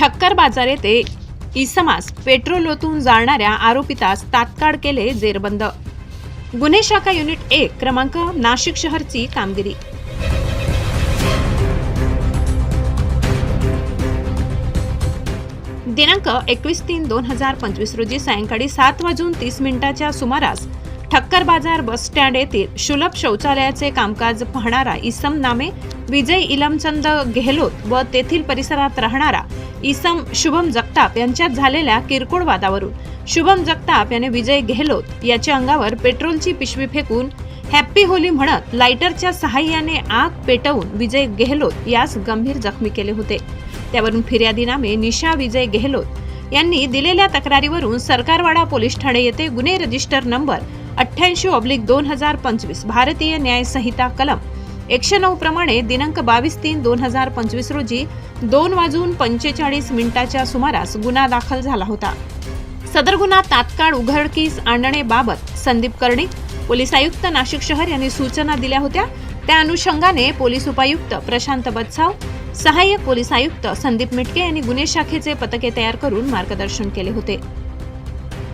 ठक्कर बाजार येथे इसमास पेट्रोल ओतून जाळणाऱ्या आरोपितास तात्काळ केले जेरबंद. गुन्हे शाखा युनिट एक क्रमांक नाशिक शहरची कामगिरी. दिनांक एकवीस तीन दोन हजार पंचवीस रोजी सायंकाळी सात वाजून तीस मिनिटाच्या सुमारास ठक्कर बाजार बस स्टँड येथील सुलभ शौचालयाचे कामकाज पाहणारा इसम नामे विजय इलमचंद गेहलोत व तेथील परिसरात राहणारा इसम शुभम जगताप यांच्यात झालेल्या किरकोळ वादावरून शुभम जगताप याने विजय गेहलोत याच्या अंगावर पेट्रोलची पिशवी फेकून हॅप्पी होली म्हणत लायटरच्या सहाय्याने आग पेटवून विजय गेहलोत यास गंभीर जखमी केले होते. त्यावरून फिर्यादीनामे निशा विजय गेहलोत. यांनी दिलेल्या तक्रारीवरून सरकारवाडा पोलीस ठाणे येथे गुन्हे रजिस्टर नंबर अठ्ठ्याऐंशी ऑब्लिक दोन हजार पंचवीस भारतीय न्याय संहिता कलम एकशे नऊ प्रमाणे दिनांक बावीस तीन दोन हजार पंचवीस रोजी दोन वाजून पंचेचाळीस मिनिटाच्या सुमारास गुन्हा दाखल झाला होता. सदर गुन्हा तात्काळ उघडकीस आणण्याबाबत संदीप कर्णिक पोलीस आयुक्त नाशिक शहर यांनी सूचना दिल्या होत्या. त्या अनुषंगाने पोलीस उपायुक्त प्रशांत बत्साव सहाय्यक पोलीस आयुक्त संदीप मिटके यांनी गुन्हे शाखेचे पथके तयार करून मार्गदर्शन केले होते.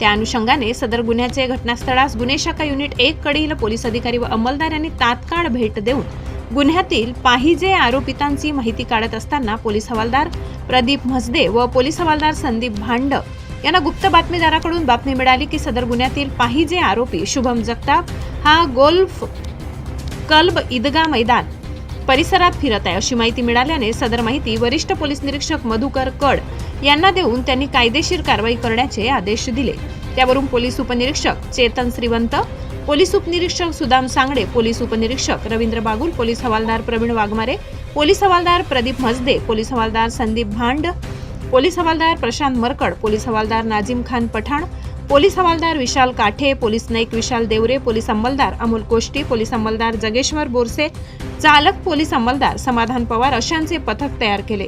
त्या अनुषंगाने सदर गुन्ह्याचे घटनास्थळास गुन्हे शाखा युनिट एक कडील पोलीस अधिकारी व अंमलदार यांनी तात्काळ भेट देऊन गुन्ह्यातील पाहिजे आरोपितांची माहिती काढत असताना पोलीस हवालदार प्रदीप म्हसदे व पोलीस हवालदार संदीप भांड यांना गुप्त बातमीदाराकडून बातमी मिळाली की सदर गुन्ह्यातील पाहिजे आरोपी शुभम जगताप हा गोल्फ कल्ब ईदगा मैदान परिसरात फिरत आहे अशी माहिती मिळाल्याने सदर माहिती वरिष्ठ पोलीस निरीक्षक मधुकर कड यांना देऊन त्यांनी कायदेशीर कारवाई करण्याचे आदेश दिले. त्यावरून पोलीस उपनिरीक्षक चेतन श्रीवंत पोलीस उपनिरीक्षक सुदाम सांगडे पोलीस उपनिरीक्षक रवींद्र बागुल पोलीस हवालदार प्रवीण वाघमारे पोलीस हवालदार प्रदीप मजदे पोलीस हवालदार संदीप भांड पोलीस हवालदार प्रशांत मरकड पोलीस हवालदार नाझीम खान पठाण पोलीस हवालदार विशाल काठे पोलीस नाईक विशाल देवरे पोलीस अंमलदार अमोल कोष्टी पोलीस अंमलदार जगेश्वर बोरसे चालक पोलीस अंमलदार समाधान पवार अशांचे पथक तयार केले.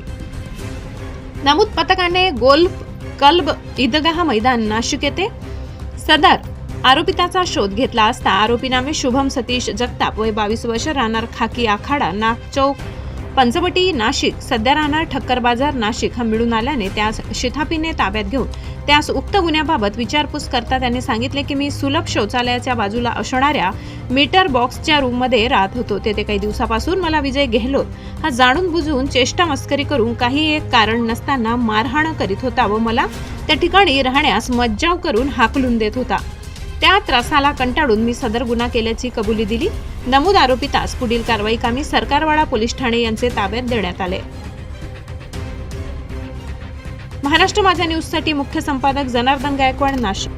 नमूद पथकाने गोल्फ कल्ब ईदगाह मैदान नाशिक येथे सदर आरोपिताचा शोध घेतला असता आरोपी नामे शुभम सतीश जगताप वय बावीस वर्ष राहणार खाकी आखाडा नागचौक पंचवटी नाशिक सध्या राहणार ठक्कर बाजार नाशिक हा मिळून आल्याने त्यास शिथापीने ताब्यात घेऊन त्यास उक्त गुन्ह्याबाबत विचारपूस करता त्याने सांगितले की मी सुलभ शौचालयाच्या बाजूला असणाऱ्या मीटर बॉक्सच्या रूममध्ये राहत होतो. तेथे काही दिवसापासून मला विजय गेहलोत हा जाणून बुजून चेष्टा मस्करी करून काही एक कारण नसताना मारहाण करीत होता व मला त्या ठिकाणी राहण्यास मज्जाव करून हाकलून देत होता. त्या त्रासाला कंटाळून मी सदर गुन्हा केल्याची कबुली दिली. नमूद आरोपितास पुढील कारवाई कामी सरकारवाडा पोलीस ठाणे यांचे ताब्यात देण्यात आले. महाराष्ट्र माझ्या न्यूजसाठी मुख्य संपादक जनार्दन गायकवाड नाशिक.